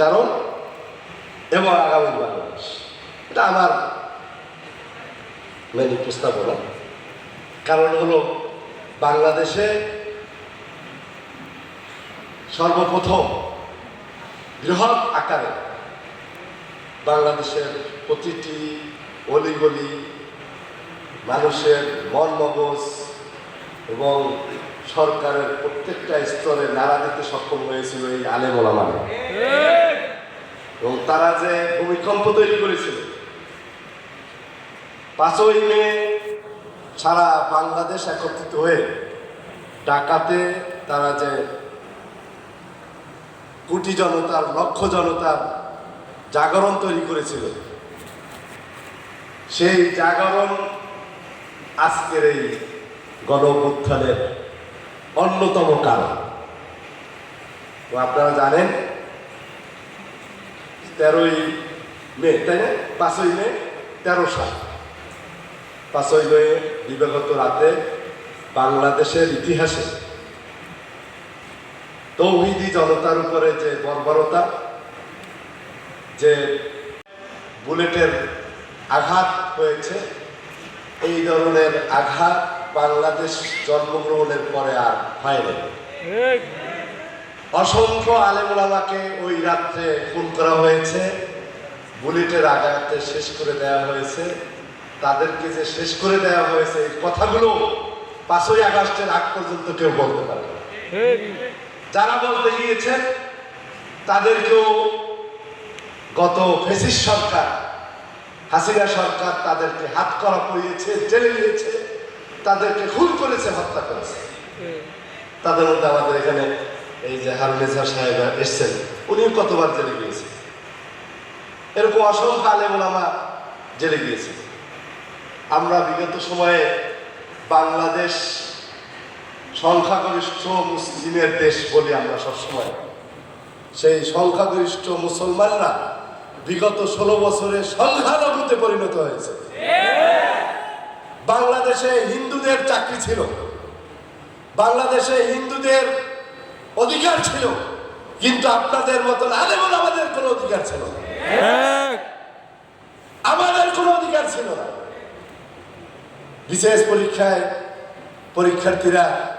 উচ্চারণ এবং আগামী বাংলাদেশ এটা আমার মেনি প্রস্তাবনা কারণ হলো বাংলাদেশে সর্বপ্রথম বৃহৎ আকারে বাংলাদেশের প্রতিটি অলিগলি মানুষের মন মগজ এবং সরকারের প্রত্যেকটা স্তরে নাড়া দিতে সক্ষম হয়েছিল এই আলেমোলা মানে এবং তারা যে ভূমিকম্প তৈরি করেছিল পাঁচই মে সারা বাংলাদেশ একত্রিত হয়ে ঢাকাতে তারা যে কোটি জনতার লক্ষ জনতার জাগরণ তৈরি করেছিল সেই জাগরণ আজকের এই গণ অন্যতম কারণ। তো আপনারা জানেন, তেরোই মে, তাই না? পাঁচই মে, তেরো সাল। পাঁচই মে, দিবাগত রাতে বাংলাদেশের ইতিহাসে তৌহিদি জনতার উপরে যে বর্বরতা, যে বুলেটের আঘাত হয়েছে, এই ধরনের আঘাত বাংলাদেশ জন্মগ্রহণের পরে আর হয়নি অসংখ্য আলেমুলামাকে ওই রাত্রে খুন করা হয়েছে, বুলেটের আঘাতে শেষ করে দেওয়া হয়েছে। তাদেরকে যে শেষ করে দেওয়া হয়েছে, এই কথাগুলো পাঁচই আগস্টের আগ পর্যন্ত কেউ বলতে পারে যারা বলতে গিয়েছেন, তাদেরকেও গত ফেসিস সরকার, হাসিনা সরকার তাদেরকে হাত করা পড়িয়েছে, জেলে নিয়েছে। তাদেরকে খুন করেছে, হত্যা করেছে। তাদের মধ্যে আমাদের এখানে এই যে হারুনেজা সাহেব এসছেন, উনিও কতবার জেলে গিয়েছে। এরকম অসংখ্য আলেমুলামা জেলে গিয়েছে। আমরা বিগত সময়ে বাংলাদেশ সংখ্যাগরিষ্ঠ মুসলিমের দেশ বলি আমরা সবসময়। সেই সংখ্যাগরিষ্ঠ মুসলমানরা বিগত ষোলো বছরে সংখ্যালঘুতে পরিণত হয়েছে। বাংলাদেশে হিন্দুদের চাকরি ছিল। বাংলাদেশে হিন্দুদের অধিকার ছিল। কিন্তু আপনাদের মতন আলেমন আমাদের কোনো অধিকার ছিল না। আমাদের কোনো অধিকার ছিল না। বিশেষ পরীক্ষায় পরীক্ষার্থীরা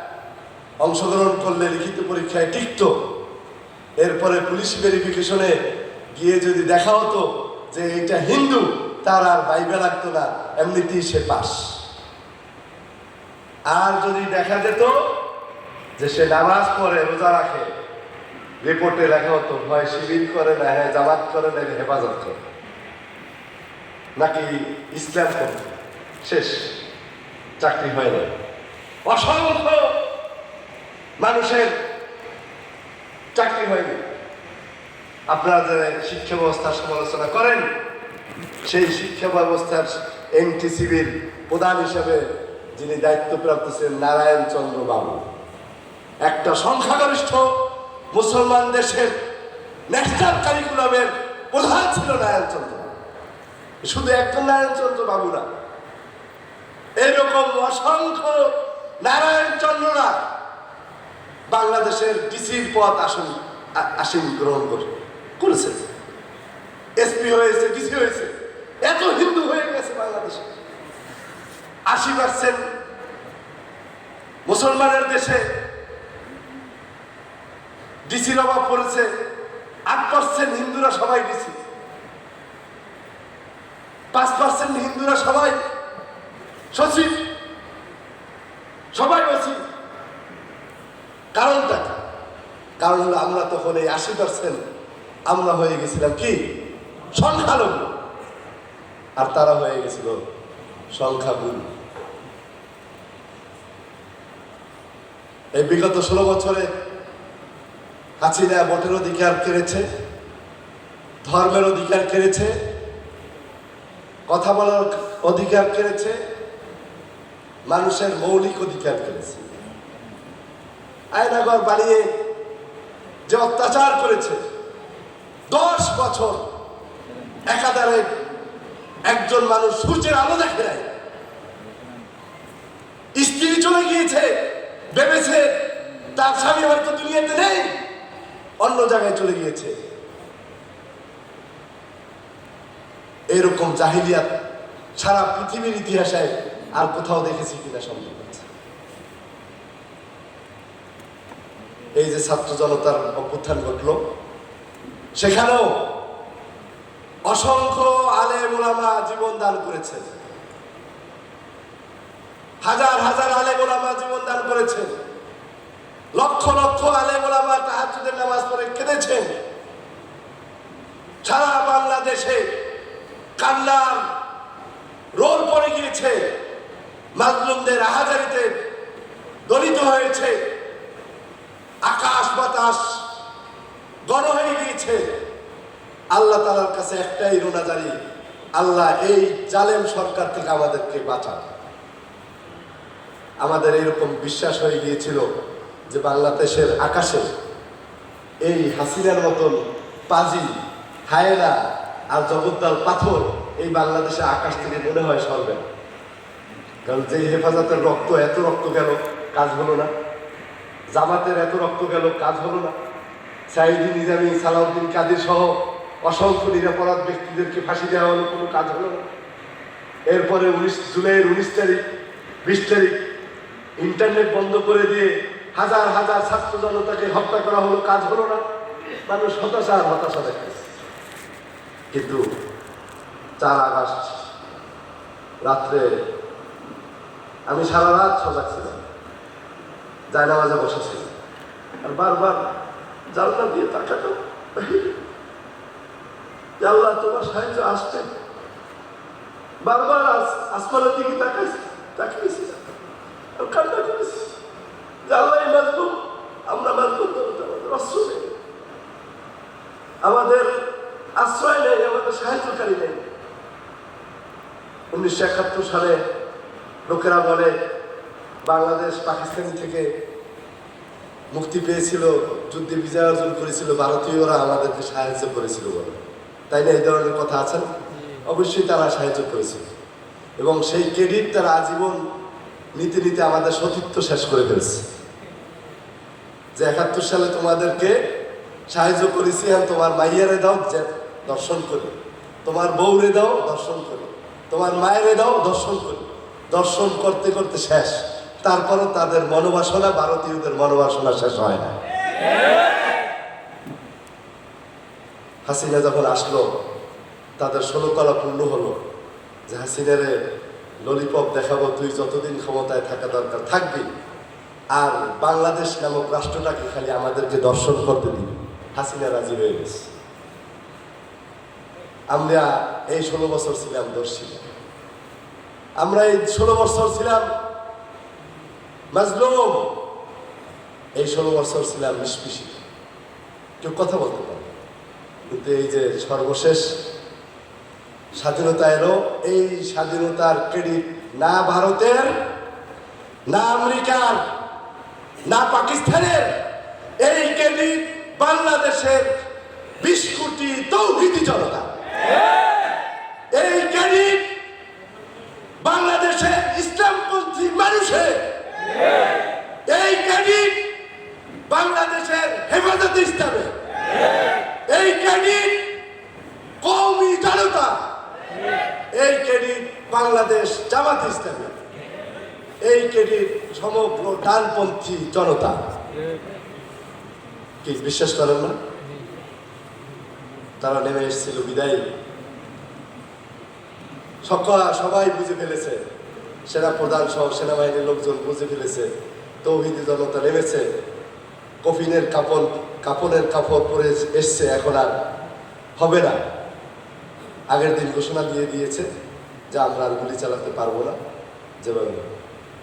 অংশগ্রহণ করলে লিখিত পরীক্ষায় টিকত। এরপরে পুলিশ ভেরিফিকেশনে গিয়ে যদি দেখা হতো যে এটা হিন্দু তার আর বাইবে লাগতো না। এমনিতেই সে পাস। আর যদি দেখা যেত যে সে নামাজ পড়ে, রোজা রাখে, রিপোর্টে লেখা হতো, হয় শিবির করে না হ্যাঁ জামাত করে না হেফাজত করে নাকি ইসলাম করে শেষ, চাকরি হয় না অসংখ্য মানুষের চাকরি হয়নি। আপনারা যে শিক্ষা ব্যবস্থার সমালোচনা করেন, সেই শিক্ষা ব্যবস্থার এনটিসিবির প্রধান হিসেবে যিনি দায়িত্বপ্রাপ্ত ছিলেন নারায়ণ চন্দ্র বাবু। একটা সংখ্যাগরিষ্ঠ মুসলমান দেশের ন্যাশনাল কারিকুলামের প্রধান ছিল নারায়ণ চন্দ্র বাবু। শুধু একজন নারায়ণ চন্দ্র বাবু না, এরকম অসংখ্য নারায়ণ চন্দ্ররা বাংলাদেশের ডিসির পদ আসন আসীন গ্রহণ করে করেছে এসপি হয়েছে, ডিসি হয়েছে এত হিন্দু হয়ে গেছে বাংলাদেশে আশি পার্সেন্ট মুসলমানের দেশে ডিসির অভাব পড়েছে, আট পার্সেন্ট হিন্দুরা সবাই ডিসি। পাঁচ পার্সেন্ট হিন্দুরা সবাই সচিব। সবাই বলছি কারণটা কারণ হলো আমরা তখন এই আশি পার্সেন্ট আমরা হয়ে গেছিলাম কি? সংখ্যালঘু। আর তারা হয়ে গেছিল সংখ্যাগুরু। এই বিগত ষোলো বছরে হাসিনা ভোটের অধিকার কেড়েছে, ধর্মের অধিকার কেড়েছে, কথা বলার অধিকার কেড়েছে, মানুষের মৌলিক অধিকার কেড়েছে। আয়নাগর বানিয়ে যে অত্যাচার করেছে, দশ বছর একাধারে একজন মানুষ সূর্যের আলো দেখে নাই। স্ত্রী চলে গিয়েছে ভেবেছে তার স্বামী হয়তো দুনিয়াতে নেই, অন্য জায়গায় চলে গিয়েছে। এরকম জাহিলিয়াত সারা পৃথিবীর ইতিহাসে আর কোথাও দেখেছি কিনা সম্ভব এই যে ছাত্র জনতার অভ্যুত্থান ঘটল, সেখানেও অসংখ্য আলে মোলামা জীবন দান করেছে হাজার হাজার আলে মোলামা জীবন দান করেছেন। লক্ষ লক্ষ আলে মোলামা তাহাজুদের নামাজ পড়ে কেঁদেছেন। সারা বাংলাদেশে কান্নার রোল পড়ে গিয়েছে। মাজলুমদের আহাজারিতে দলিত হয়েছে। আকাশ বাতাস গণ হয়ে গিয়েছে। আল্লাহ তালার কাছে একটাই রোনাজারি আল্লাহ এই জালেম সরকার থেকে আমাদেরকে বাঁচান। আমাদের এরকম বিশ্বাস হয়ে গিয়েছিল যে বাংলাদেশের আকাশে এই হাসিনার মতন পাজি হায়না আর জগদ্দাল পাথর এই বাংলাদেশের আকাশ থেকে মনে হয় সরবে। কারণ যে হেফাজতের রক্ত, এত রক্ত গেল কাজ হলো না। জামাতের এত রক্ত গেল কাজ হলো না। সাইদি নিজামি, সালাউদ্দিন কাদের সহ অসংখ্য নিরাপরাধ ব্যক্তিদেরকে ফাঁসি দেওয়া হলো, কোনো কাজ হলো না। এরপরে উনিশ জুলাইয়ের উনিশ তারিখ, বিশ তারিখ ইন্টারনেট বন্ধ করে দিয়ে হাজার হাজার ছাত্র জনতাকে হত্যা করা হলো, কাজ হলো না। মানুষ হতাশা আর হতাশা দেখাচ্ছে কিন্তু চার আগস্ট রাত্রে আমি সারা রাত সজাগ ছিলাম। জায়নামাজে বসেছিলাম। আর বারবার জানলা দিয়ে তাকাতো আল্লাহ, তোমার সাহায্য আসছে। বারবার আস- আসমানের দিকে তাকাইছি তাকিয়েছি। যে আল্লাহ মাজলুম আমরা মাজলুম আমাদের আশ্রয় নেই আমাদের সাহায্যকারী নেই। উনিশশো একাত্তর সালে লোকেরা বলে বাংলাদেশ পাকিস্তান থেকে মুক্তি পেয়েছিল যুদ্ধে বিজয় অর্জন করেছিল ভারতীয়রা আমাদেরকে সাহায্য করেছিল বলে। তাই না এই ধরনের কথা আছে অবশ্যই তারা সাহায্য করেছিল। এবং সেই ক্রেডিট তারা আজীবন নিতে নিতে আমাদের সতীত্ব শেষ করে ফেলছে। যে একাত্তর সালে তোমাদেরকে সাহায্য করেছি আর তোমার মাইয়ারে দাও দর্শন করি। তোমার বউরে দাও, দর্শন করি। তোমার মায়েরে দাও, দর্শন করি। দর্শন করতে করতে শেষ। তারপরও তাদের মনোবাসনা, ভারতীয়দের মনোবাসনা শেষ হয় না। হাসিনা যখন আসলো, তাদের ষোলো কলা পূর্ণ হলো। যে হাসিনারে ললিপপ দেখাবো তুই যতদিন ক্ষমতায় থাকা দরকার থাকবি। আর বাংলাদেশ নামক রাষ্ট্রটাকে খালি আমাদেরকে দর্শন করতে দিবি। হাসিনা রাজি হয়ে গেছে। আমরা এই ষোলো বছর ছিলাম দর্শী। আমরা এই ষোলো বছর ছিলাম মাজলুম। এই ষোলো বছর ছিলাম নিষ্পিসি কেউ কথা বলতে পারে কিন্তু এই যে সর্বশেষ স্বাধীনতা এলো এই স্বাধীনতার ক্রেডিট না ভারতের, না আমেরিকার, না পাকিস্তানের, এই ক্রেডিট বাংলাদেশের বিশ কোটি তৌহিদি জনতা। এই ক্রেডিট বাংলাদেশের ইসলামপন্থী মানুষের। এই ক্রেডিট বাংলাদেশের হেফাজত ইসলামে। এই ক্রেডিট কৌমি জনতা এই ক্রেডিট বাংলাদেশ জামাত ইসলামী। এই ক্রেডিট সমগ্র ডানপন্থী জনতা। কি, বিশ্বাস করেন না? তারা নেমে এসেছিল বিদায়। সকল, সবাই বুঝে ফেলেছে। সেনা প্রধান সহ সেনাবাহিনীর লোকজন বুঝে ফেলেছে। তৌহিদি জনতা নেমেছে। কফিনের কাপড়, কাপড়ের কাপড় পরে এসছে। এখন আর হবে না। আগের দিন ঘোষণা দিয়ে দিয়েছে যে আমরা আর গুলি চালাতে পারব না। যেভাবে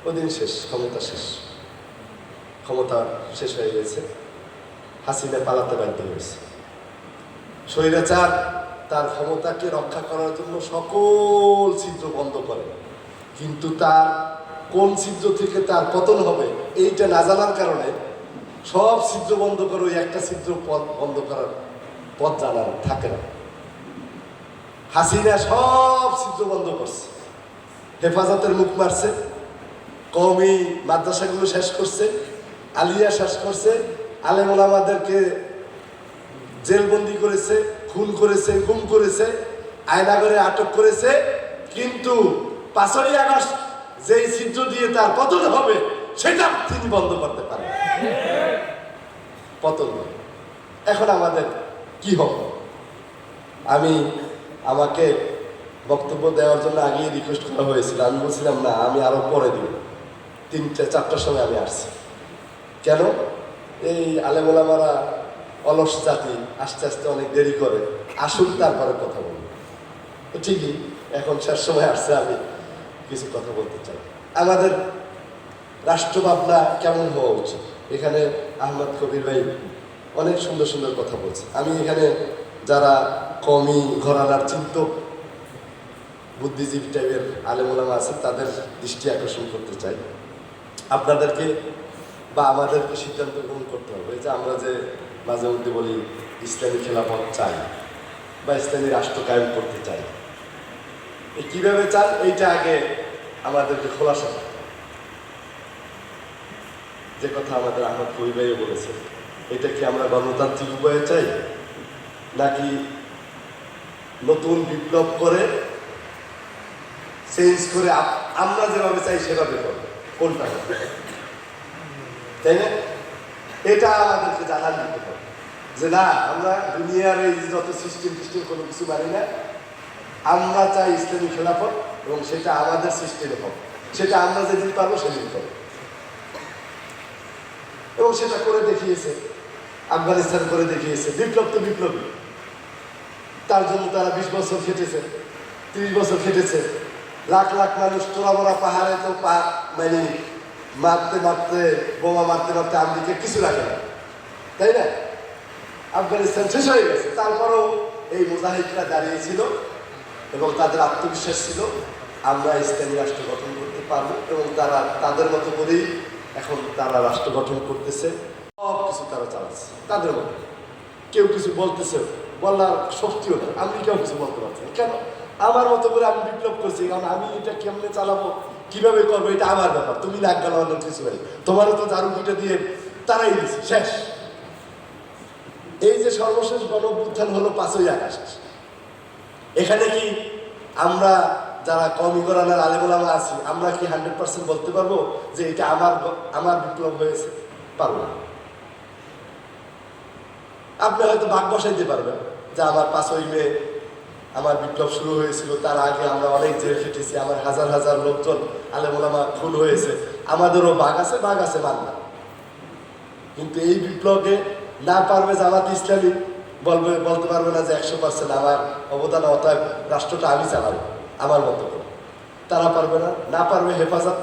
ওদিন শেষ, ক্ষমতা শেষ। ক্ষমতা শেষ হয়ে গেছে। হাসিনা পালাতে বাধ্য হয়েছে। স্বৈরাচার তার ক্ষমতাকে রক্ষা করার জন্য সকল ছিদ্র বন্ধ করে। কিন্তু তার কোন ছিদ্র থেকে তার পতন হবে, এইটা না জানার কারণে সব ছিদ্র বন্ধ করে ওই একটা ছিদ্র পথ বন্ধ করার পথ জানার থাকে না। হাসিনা সব ছিদ্র বন্ধ করছে। হেফাজতের মুখ মারছে কমি মাদ্রাসাগুলো শেষ করছে, আলিয়া শেষ করছে আলেমুল আমাদেরকে জেলবন্দি করেছে, খুন করেছে, গুম করেছে, আয়নাগরে আটক করেছে, কিন্তু পাঁচই আগস্ট যেই ছিদ্র দিয়ে তার পতন হবে, সেটা তিনি বন্ধ করতে পারেন। পতন এখন আমাদের কি হবে? আমি আমাকে বক্তব্য দেওয়ার জন্য আগেই রিকোয়েস্ট করা হয়েছিল। আমি বলছিলাম, না, আমি আরও পরে দিব। তিনটে, চারটার সময় আমি আসছি। কেন? এই আলেমোলামারা অলস জাতি, আস্তে আস্তে অনেক দেরি করে। আসুন তারপরে কথা বলব। তো ঠিকই, এখন শেষ সময় আসছে, আমি কিছু কথা বলতে চাই। আমাদের রাষ্ট্রভাবনা কেমন হওয়া উচিত? এখানে আহমদ কবির ভাই অনেক সুন্দর সুন্দর কথা বলছে। আমি এখানে কমি ঘরানার চিন্তক বুদ্ধিজীবী টাইপের আলেমোলামা আছে, তাদের দৃষ্টি আকর্ষণ করতে চাই। আপনাদেরকে বা আমাদেরকে সিদ্ধান্ত গ্রহণ করতে হবে। যে আমরা যে মাঝে মধ্যে বলি, ইসলামী খেলাফত চাই বা ইসলামী রাষ্ট্র কায়েম করতে চাই। কীভাবে চান এইটা আগে আমাদেরকে খোলাসা যে কথা আমাদের আহমদ কবিবাইও বলেছে এটা কি আমরা গণতান্ত্রিক উপায়ে চাই? নাকি নতুন বিপ্লব করে চেঞ্জ করে আমরা যেভাবে চাই সেভাবে করব। কোনটা? তাই না? এটা আমাদেরকে জানার দিতে হবে। যে না, আমরা দুনিয়ার এই যত সিস্টেম টিস্টেম কোনো কিছু মানি না, আমরা চাই ইসলামী খেলাফত এবং সেটা আমাদের সিস্টেমে হবে সেটা আমরা যেদিন পারব সেদিন করব এবং সেটা করে দেখিয়েছে, আফগানিস্তান করে দেখিয়েছে। বিপ্লব তো বিপ্লবী তার জন্য তারা বিশ বছর খেটেছে, তিরিশ বছর খেটেছে। লাখ লাখ মানুষ তোরা মোড়া পাহাড়ে তো পা মানে মারতে মারতে, বোমা মারতে মারতে আমেরিকা কিছু রাখে না। তাই না? আফগানিস্তান শেষ হয়ে গেছে। তারপরেও এই মুজাহিদরা দাঁড়িয়েছিল এবং তাদের আত্মবিশ্বাস ছিল, আমরা ইসলামী রাষ্ট্র গঠন করতে পারব এবং তারা তাদের মতো করেই এখন তারা রাষ্ট্র গঠন করতেছে। সব কিছু তারা চালাচ্ছে। তাদের মতো। কেউ কিছু বলতেছে বলার শক্তিও নেই। আমি কেউ কিছু বলতে পারছি কেন? আমার মতো করে আমি বিপ্লব করছি, কারণ আমি এটা কেমনে চালাবো? কীভাবে করব? এটা আমার ব্যাপার। তুমি নাক গালানোর কিছু নেই তোমারও তো দারুণ দুটো দিয়ে তারাই দিছি শেষ। এই যে সর্বশেষ গণ অভ্যুত্থান হলো পাঁচই আগস্ট। এখানে কি আমরা যারা কমি করানোর আলেমোলামা আছি, আমরা কি হান্ড্রেড পার্সেন্ট বলতে পারব যে এটা আমার আমার বিপ্লব হয়েছে? পারব না। আপনি হয়তো ভাগ বসাইতে পারবেন যে আমার পাঁচই মে আমার বিপ্লব শুরু হয়েছিল, তার আগে আমরা অনেক জেল খেটেছি, আমার হাজার হাজার লোকজন আলেমোলামা খুন হয়েছে। আমাদেরও বাঘ আছে বাঘ আছে মান্না কিন্তু এই বিপ্লবে না পারবে জামাত ইসলামী, বলবে, বলতে পারবে না যে একশো পার্সেন্ট আমার অবদান, অতএব রাষ্ট্রটা আমি চালাবো, আমার মতো করে। তারা পারবে না না পারবে হেফাজত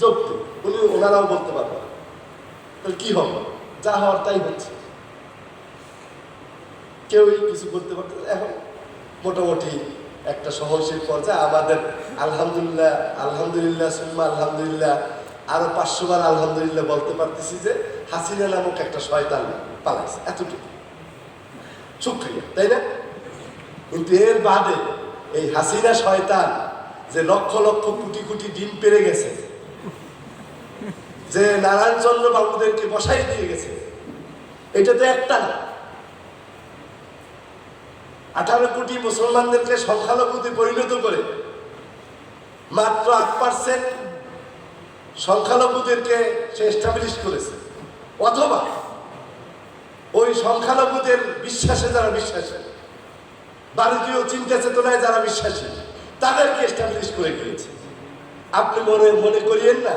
যুক্তি উনি ওনারাও বলতে পারবে না কি হবে? যা হওয়ার তাই হচ্ছে। কেউই কিছু করতে পারতে। এখন মোটামুটি একটা সহনশীল পর্যায়ে আমাদের আলহামদুলিল্লাহ আলহামদুলিল্লাহ, সুম্মা, আলহামদুলিল্লাহ, আরও পাঁচশো বার আলহামদুলিল্লাহ বলতে পারতেছি যে হাসিনা নামক একটা শয়তান পালাইছে, এতটুকু। শুক্রিয়া, তাই না? কিন্তু এর বাদে এই হাসিনা শয়তান যে লক্ষ লক্ষ কোটি কোটি ডিম পেরে গেছে, যে নারায়ণচন্দ্র বাবুদেরকে বসাই দিয়ে গেছে, এটা তো একটা না। আঠারো কোটি মুসলমানদেরকে সংখ্যালঘুতে পরিণত করে মাত্র আট পার্সেন্ট সংখ্যালঘুদেরকে সে এস্টাবলিশ করেছে। অথবা ওই সংখ্যালঘুদের বিশ্বাসে যারা বিশ্বাসী, ভারতীয় চিন্তা চেতনায় যারা বিশ্বাসী, তাদেরকে এস্টাবলিশ করে গিয়েছে আপনি মনে মনে করিয়েন না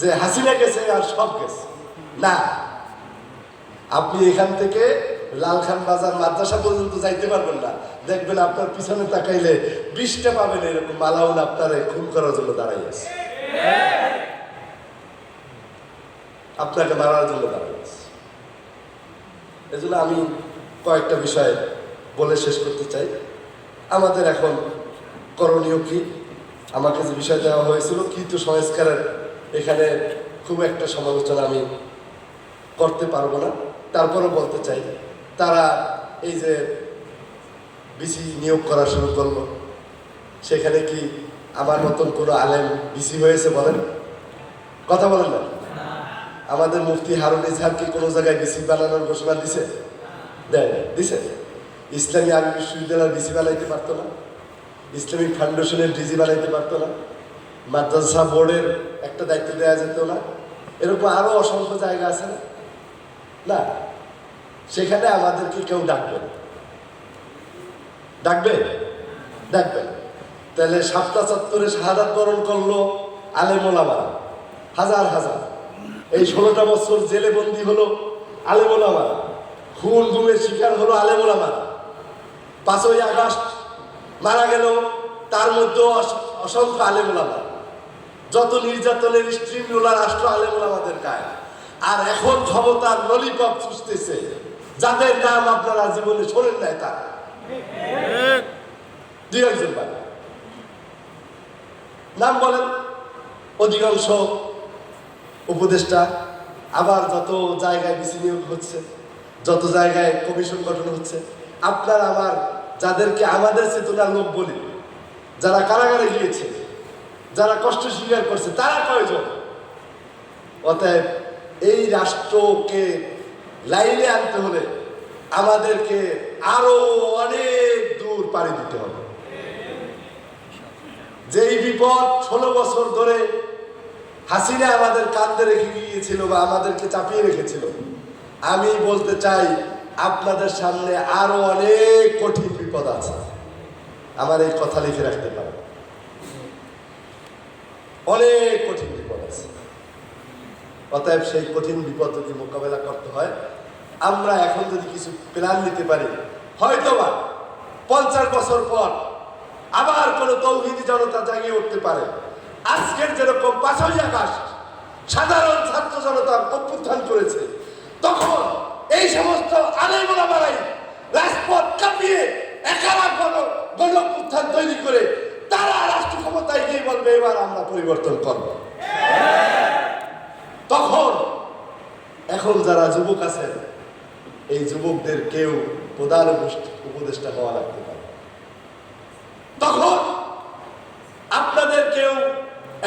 যে হাসিনা গেছে আর সব গেছে। না। আপনি এখান থেকে লালখান বাজার মাদ্রাসা পর্যন্ত যাইতে পারবেন না। দেখবেন আপনার পিছনে তাকাইলে বিশটা পাবেন এরকম মালাউন আপনার খুন করার জন্য দাঁড়াই আছে। আপনাকে মারার জন্য দাঁড়াই আছে। এজন্য আমি কয়েকটা বিষয় বলে শেষ করতে চাই। আমাদের এখন করণীয় কি? আমাকে যে বিষয় দেওয়া হয়েছিল কিন্তু সংস্কারের এখানে খুব একটা সমালোচনা আমি করতে পারব না। তারপরও বলতে চাই তারা এই যে বিসি নিয়োগ করা শুরু করল। সেখানে কি আমার মতন কোনো আলেম বিসি হয়েছে বলেন? কথা বলেন না। আমাদের মুফতি হারুন ইজহার কি কোনো জায়গায় বিসি বানানোর ঘোষণা দিছে? দেয় দিছে। ইসলামী আরবি বিশ্ববিদ্যালয়ের ডিসি বানাইতে পারতো না। ইসলামিক ফাউন্ডেশনের ডিজি বানাইতে পারতো না। মাদ্রাসা বোর্ডের একটা দায়িত্ব দেওয়া যেত না। এরকম আরও অসংখ্য জায়গা আছে না। সেখানে আমাদেরকে কেউ ডাকবে ডাকবে? ডাকবে। তাহলে সাতটা চত্বরে শাহাদাত বরণ করল আলেমোলামা হাজার হাজার। এই ষোলোটা বছর জেলে বন্দি হলো আলেমোলামা খুন, গুমের শিকার হলো আলেমোলামা পাঁচই আগস্ট মারা গেল, তার মধ্যেও অস- অসংখ্য আলেমোলামা যত নির্যাতনের স্ট্রিম রোলার আসলো আলেমোলামাদের গায়ে। আর এখন ক্ষমতার ললিপপ চুষতেছে। যাদের নাম আপনারা জীবনে শোনেন নাই তারা। দুই একজন নাম বলেন। অধিকাংশ উপদেষ্টা আবার যত জায়গায় বিসি নিয়োগ হচ্ছে যত জায়গায় কমিশন গঠন হচ্ছে আপনার আমার যাদেরকে আমাদের চেতনার লোক বলি যারা কারাগারে গিয়েছে যারা কষ্ট স্বীকার করছে তারা কয়জন? অতএব এই রাষ্ট্রকে লাইনে আনতে হলে আমাদেরকে আরও অনেক দূর পাড়ি দিতে হবে। যেই বিপদ ষোলো বছর ধরে হাসিনা আমাদের কান্দে রেখে গিয়েছিল বা আমাদেরকে চাপিয়ে রেখেছিল, আমি বলতে চাই আপনাদের সামনে আরও অনেক কঠিন বিপদ আছে। আমার এই কথা লিখে রাখতে পারে অনেক কঠিন বিপদ আছে। অতএব সেই কঠিন বিপদ যদি মোকাবেলা করতে হয় আমরা এখন যদি কিছু প্ল্যান নিতে পারি হয়তোবা পঞ্চাশ বছর পর আবার কোনো তৌহিদি জনতা জাগিয়ে উঠতে পারে। আজকের যেরকম পাঁচই আকাশ সাধারণ ছাত্র জনতা অভ্যুত্থান করেছে তখন এই সমস্ত আলেমরা বাড়াই রাজপথ কাঁপিয়ে একারা গণ গণ অভ্যুত্থান তৈরি করে তারা রাষ্ট্র ক্ষমতায় গিয়ে বলবে এবার আমরা পরিবর্তন করব। তখন এখন যারা যুবক আছেন এই যুবকদের কেউ প্রধান উপদেষ্টা হওয়া লাগতে পারে। তখন আপনাদের কেউ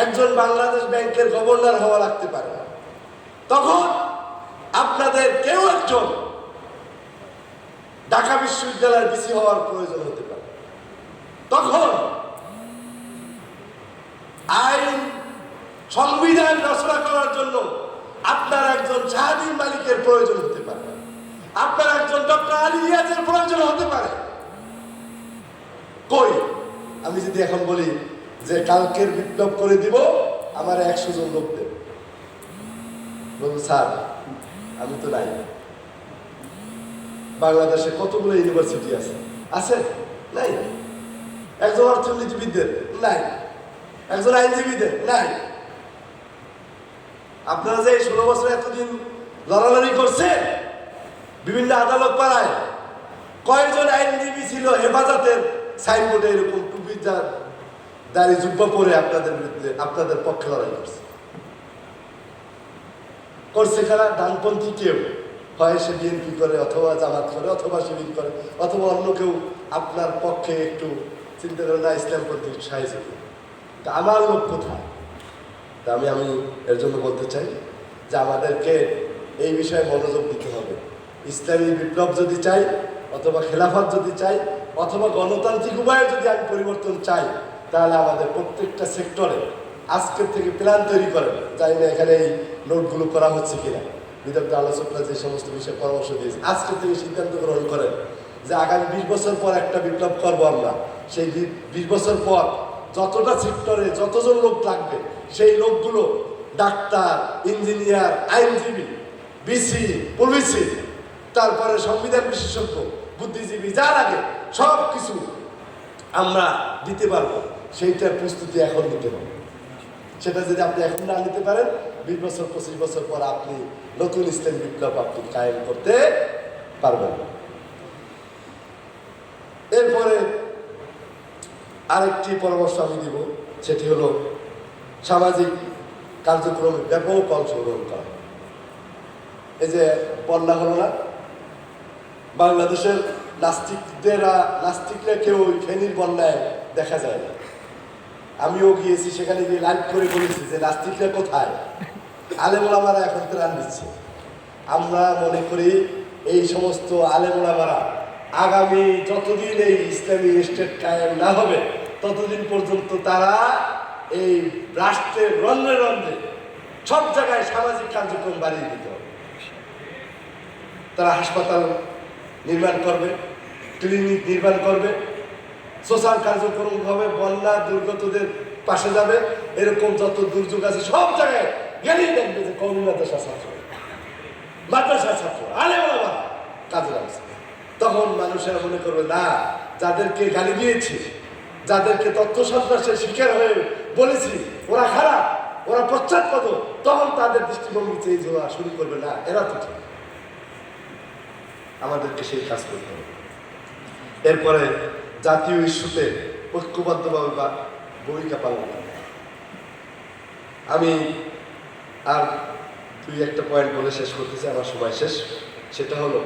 একজন বাংলাদেশ ব্যাংকের গভর্নর হওয়া লাগতে পারে তখন আপনাদের কেউ একজন ঢাকা বিশ্ববিদ্যালয়ের বিসি হওয়ার প্রয়োজন হতে পারে। তখন আইন, সংবিধান রচনা করার জন্য আপনার একজন জাহাদির মালিকের প্রয়োজন হতে আপনার একজন ডক্টর আলী ইয়াজের প্রয়োজন হতে পারে। কই? আমি যদি এখন বলি যে কালকের বিপ্লব করে দিব, আমার একশো জন লোক দেব। স্যার, আমি তো নাই। বাংলাদেশে কতগুলো ইউনিভার্সিটি আছে? আছে? নাই। একজন অর্থনীতিবিদদের? নাই। একজন আইনজীবীদের? নাই। আপনারা যে ষোলো বছর এতদিন লড়ালড়ি করছে বিভিন্ন আদালত পাড়ায় কয়েকজন আইনজীবী ছিল হেফাজতের সাইনবোর্ডে এরকম টুপি যার দাড়ি জুব্বা পরে আপনাদের বিরুদ্ধে, আপনাদের পক্ষে লড়াই করছে। করছে কারা? ডানপন্থী কেউ? হয় সে বিএনপি করে অথবা জামাত করে অথবা শিবির করে অথবা অন্য কেউ আপনার পক্ষে একটু চিন্তা করে, না ইসলামপন্থী সাহায্য করে তা আমার লোক কোথায়? তা আমি আমি এর জন্য বলতে চাই যে আমাদেরকে এই বিষয়ে মনোযোগ দিতে হবে। ইসলামী বিপ্লব যদি চাই, অথবা খেলাফত যদি চাই, অথবা গণতান্ত্রিক উপায়ে যদি আমি পরিবর্তন চাই, তাহলে আমাদের প্রত্যেকটা সেক্টরে আজকের থেকে প্ল্যান তৈরি করেন। জানি না এখানে এই নোটগুলো করা হচ্ছে কিনা। বিদগ্ধ আলোচকরা যে সমস্ত বিষয়ে পরামর্শ দিয়েছে, আজকের থেকে সিদ্ধান্ত গ্রহণ করেন যে আগামী বিশ বছর পর একটা বিপ্লব করব আমরা। সেই বিশ বছর পর যতটা সেক্টরে যতজন লোক লাগবে সেই লোকগুলো ডাক্তার, ইঞ্জিনিয়ার, আইনজীবী, বিসি, পুলিশি তারপরে সংবিধান বিশেষজ্ঞ, বুদ্ধিজীবী, যা লাগে, সব কিছু আমরা দিতে পারব। সেইটার প্রস্তুতি এখন নিতে হবে। সেটা যদি আপনি এখন না নিতে পারেন, বিশ বছর, পঁচিশ বছর পর আপনি নতুন ইসলাম বিপ্লব আপনি কায়েম করতে পারবেন। এরপরে আরেকটি পরামর্শ আমি দিব, সেটি হলো সামাজিক কার্যক্রমে ব্যাপক অংশগ্রহণ করা। এই যে বন্যা হলো না বাংলাদেশের নাস্তিকদেরা, নাস্তিকরা কেউ ওই ফেনীর বন্যায় দেখা যায় না। আমিও গিয়েছি, সেখানে গিয়ে লাইভ করে বলেছি যে নাস্তিকরা কোথায়? আলেমোলামারা এখন ত্রাণ দিচ্ছে। আমরা মনে করি এই সমস্ত আলেমোলামারা আগামী যতদিন এই ইসলামী স্টেট কায়েম না হবে, ততদিন পর্যন্ত তারা এই রাষ্ট্রের রন্ধ্রে রন্ধ্রে সব জায়গায় সামাজিক কার্যক্রম বাড়িয়ে দিতে হবে। তারা হাসপাতাল নির্মাণ করবে, ক্লিনিক নির্মাণ করবে, সোশ্যাল কার্যক্রম হবে বন্যা, দুর্গতদের পাশে যাবে, এরকম যত দুর্যোগ আছে সব জায়গায় গেলেই দেখবে যে কৌমি মাদ্রাসা ছাত্র। মাদ্রাসা ছাত্র আলে কাজে লাগছে তখন মানুষেরা মনে করবে, না, যাদেরকে গালি দিয়েছি, যাদেরকে তথ্য সন্ত্রাসের শিকার হয়ে বলেছি, ওরা খারাপ, ওরা পশ্চাৎপদ। তখন তাদের দৃষ্টিভঙ্গি চেঞ্জ হওয়া শুরু করবে, না, এরা তো ঠিক আমাদেরকে সেই কাজ করতে হবে। এরপরে জাতীয় ইস্যুতে ঐক্যবদ্ধভাবে ভূমিকা পালন করবে আমি আর দুই একটা পয়েন্ট বলে শেষ করতেছি, আমার সময় শেষ। সেটা হলো,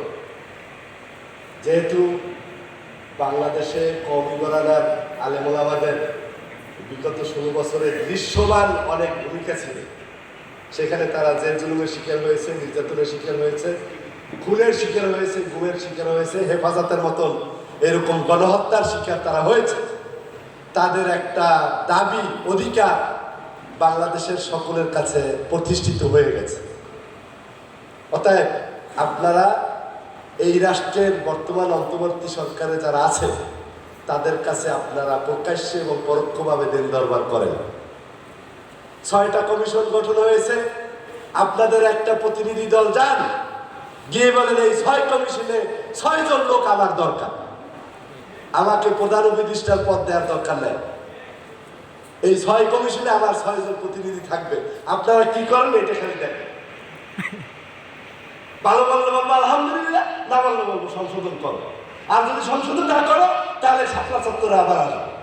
যেহেতু বাংলাদেশে কমি গণার আলেমোলাবাদের বিগত ষোলো বছরে দৃশ্যমান অনেক ভূমিকা ছিল। সেখানে তারা জেল জুলুমের শিকার হয়েছে, নির্যাতনের শিকার হয়েছে। খুনের শিকার হয়েছে গুমের শিকার হয়েছে, হেফাজতের মতন এরকম গণহত্যার শিকার তারা হয়েছে। তাদের একটা দাবি, অধিকার বাংলাদেশের সকলের কাছে প্রতিষ্ঠিত হয়ে গেছে। অতএব আপনারা এই রাষ্ট্রের বর্তমান অন্তর্বর্তী সরকারে যারা আছে, তাদের কাছে আপনারা প্রকাশ্যে এবং পরোক্ষভাবে দেন দরবার করেন। ছয়টা কমিশন গঠন হয়েছে, আপনাদের একটা প্রতিনিধি দল যান গিয়ে বলেন এই ছয় কমিশনে ছয়জন লোক আমার দরকার। আমাকে প্রধান উপদেষ্টার পদ দেওয়ার দরকার নেই। এই ছয় কমিশনে আমার ছয়জন প্রতিনিধি থাকবে। আপনারা কি করেন? এটা খালি দেখেন। ভালো বললে বলব, আলহামদুলিল্লাহ। না বললে বলব, সংশোধন করো। আর যদি সংশোধন না করো, তাহলে সাতলা চত্বরে আবার আসবে।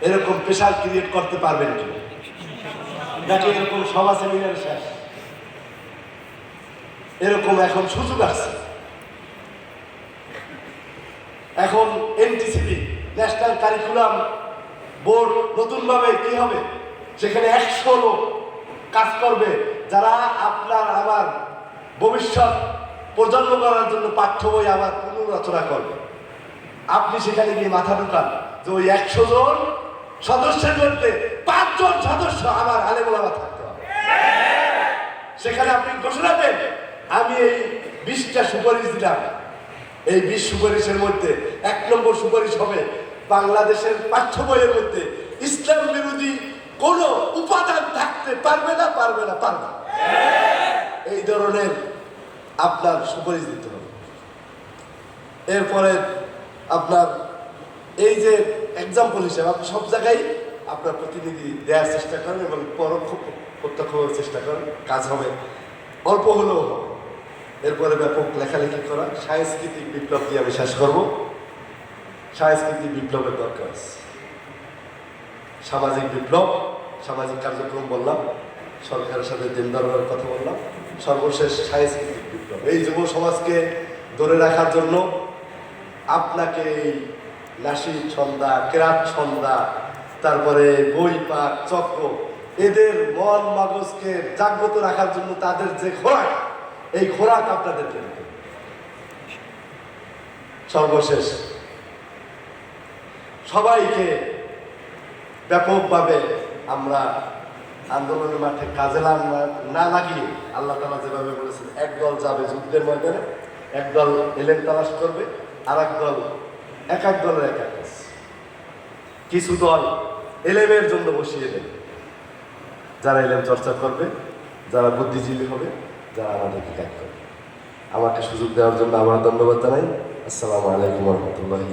এরকম প্রেশার ক্রিয়েট করতে পারবেন কি? নাকি এরকম সভা সেমিনার শেষ এরকম এখন সুযোগ আছে। এখন এনটিসিপি ন্যাশনাল কারিকুলাম বোর্ড নতুনভাবে কি হবে? সেখানে একশো লোক কাজ করবে যারা আপনার আমার ভবিষ্যৎ প্রজন্ম করার জন্য পাঠ্য বই আবার পুনর্রচনা করবে। আপনি সেখানে গিয়ে মাথা ঢুকান যে ওই একশো জন সদস্যের মধ্যে পাঁচজন সদস্য আমার আলেমুলামা থাকতে হবে। সেখানে আপনি ঘোষণা দেন আমি এই বিশটা সুপারিশ দিলাম। এই বিশ সুপারিশের মধ্যে এক নম্বর সুপারিশ হবে বাংলাদেশের পাঠ্য বইয়ের মধ্যে ইসলাম বিরোধী কোন উপাদান থাকতে পারবে না পারবে না, পারবে। এই ধরনের আপনার সুপারিশ দিতে হবে। এরপরে আপনার এই যে এক্সাম্পল হিসেবে আপনি সব জায়গায় আপনার প্রতিনিধি দেওয়ার চেষ্টা করেন এবং পরোক্ষ প্রত্যক্ষ চেষ্টা করেন, কাজ হবে। অল্প হলেও হবে। এরপরে ব্যাপক লেখালেখি করা। সাংস্কৃতিক বিপ্লব দিয়ে আমি শেষ করব? সাংস্কৃতিক বিপ্লবের দরকার আছে। সামাজিক বিপ্লব, সামাজিক কার্যক্রম বললাম, সরকারের সাথে দিন কথা বললাম, সর্বশেষ সাংস্কৃতিক বিপ্লব। এই যুব সমাজকে ধরে রাখার জন্য আপনাকে এই নাসির ছন্দা, কেরাত ছন্দা, তারপরে বই পাক চক্র, এদের মন মগজকে জাগ্রত রাখার জন্য তাদের যে খোরাক এই খোরাক আপনাদেরকে দিতে হবে। সর্বশেষ, সবাইকে ব্যাপকভাবে আমরা আন্দোলনের মাঠে কাজে না লাগিয়ে আল্লাহ তালা যেভাবে বলেছেন, একদল যাবে যুদ্ধের ময়দানে, একদল এলেন তালাশ করবে আর দল এক এক দলের এক এক কিছু দল এলেমের জন্য বসিয়ে দেবে যারা এলেম চর্চা করবে, যারা বুদ্ধিজীবী হবে যারা আমাদেরকে ত্যাগ করে। আমাকে সুযোগ দেওয়ার জন্য আমার ধন্যবাদ জানাই। আসসালামু আলাইকুম রহমতুল্লাহি